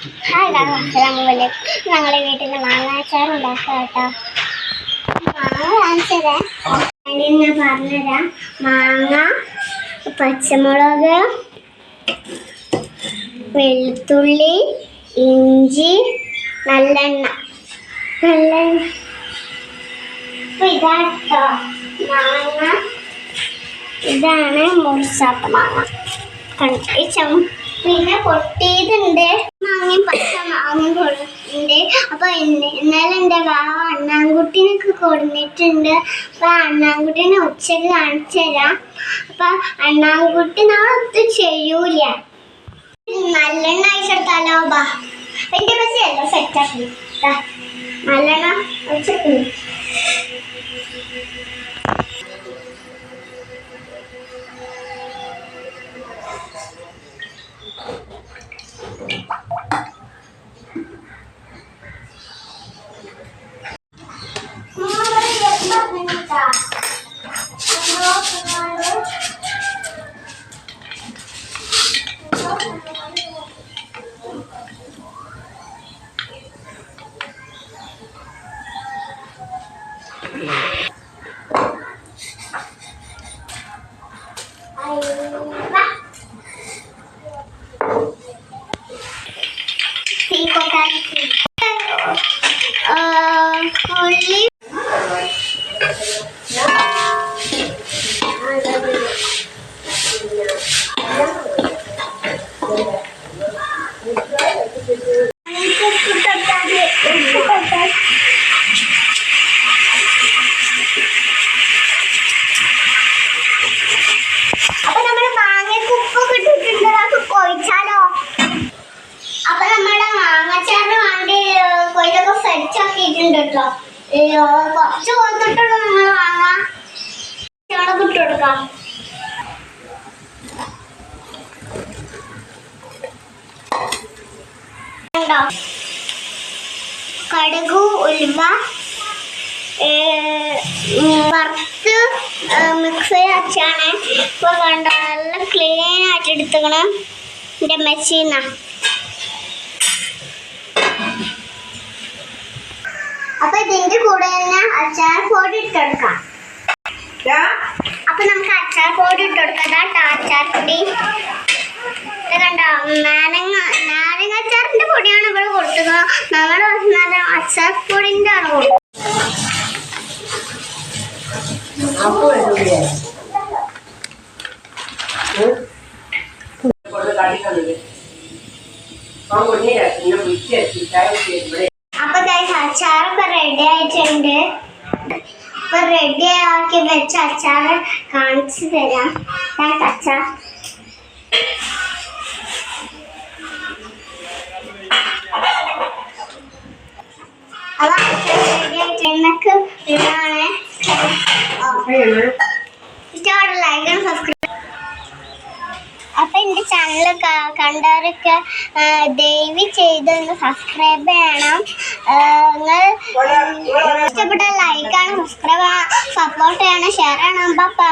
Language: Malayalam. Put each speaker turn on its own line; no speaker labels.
ഹായ് ഞങ്ങളെ വീട്ടിൽ മാങ്ങാച്ചാർ ഉണ്ടാക്കാം കേട്ടോ. മാങ്ങ ഞാൻ പറഞ്ഞുതരാം മാങ്ങ പച്ചമുളക് വെളുത്തുള്ളി ഇഞ്ചി നല്ലെണ്ണ. നല്ലെണ്ണ. ഇതാട്ടോ മാങ്ങ. ഇതാണ് മുറിച്ചാത്ത മാങ്ങ കണ്ടിച്ചു പിന്നെ പൊട്ടിയതുണ്ട്. മാങ്ങയും പച്ച മാങ്ങയും കൊടുത്തിട്ടുണ്ട്. അപ്പൊ ഇന്ന- ഇന്നലെ എന്റെ വാവ അണ്ണാൻകുട്ടീനൊക്കെ കൊടുത്തിട്ടുണ്ട് അപ്പൊ അണ്ണാൻകുട്ടീനെ ഉച്ചയ്ക്ക് കാണിച്ചു തരാം. അപ്പൊ അണ്ണാൻകുട്ടി നാളെ ഒത്തും ചെയ്യൂല. നല്ലെണ്ണ അയച്ചെടുത്താലോ ബാ എന്റെ പച്ചയല്ല സെറ്റാക്കി നല്ലെണ്ണ ഒഴിച്ചെടുക്കുന്നു pregunta. ആക്കിയിട്ടുണ്ട് കേട്ടോ കുറച്ച് കൊടുത്തിട്ടുള്ളൂ നിങ്ങൾ മാങ്ങ ചോളൊക്കെ ഇട്ട് കൊടുക്കാം. കടുക് ഉലുവ വറുത്ത് മിക്സ് ചെയ്ത് വെച്ചാണ്. ഇപ്പൊ കണ്ടോ നല്ല ക്ലീൻ ആയിട്ട് എടുത്തുക്കണം എന്റെ മെച്ചീന്ന ഇതിന്റെ കൂടെ തന്നെ അച്ചാർ പൊടി ഇട്ടെടുക്കാം അപ്പൊ നമുക്ക് അച്ചാർ പൊടി ഇട്ടെടുക്കാം അച്ചാർ പൊടി. കണ്ടോ? നാരങ്ങ നാരങ്ങ അച്ചാറിന്റെ പൊടിയാണ് ഇവിടെ കൊടുത്തത് നമ്മുടെ നാരങ്ങ അച്ചാർ പൊടിന്റെ ആണ് കൊടുത്തത്
ആ വിളിച്ചു ഇവിടെ
അച്ചാറൊക്കെ റെഡി ആയിട്ടുണ്ട്. അപ്പൊ റെഡി ആക്കി വെച്ച അച്ചാർ കാണിച്ചു തരാം. ദാ അച്ചാർ അപ്പൊ റെഡി ആയിട്ട് എന്നൊക്കെ ഇതാണ്. ഇഷ്ടമുള്ള ലൈക്ക് സബ്സ്ക്രൈബ് എന്റെ ചാനൽ കണ്ടവരൊക്കെ ദയവി ദയവ് ചെയ്ത് ഒന്ന് സബ്സ്ക്രൈബ് ചെയ്യണം. നിങ്ങൾ ഇഷ്ടപ്പെട്ട ലൈക്കാണ് സബ്സ്ക്രൈബ് സപ്പോർട്ട് ചെയ്യണം ഷെയർ ചെയ്യണം ബൈ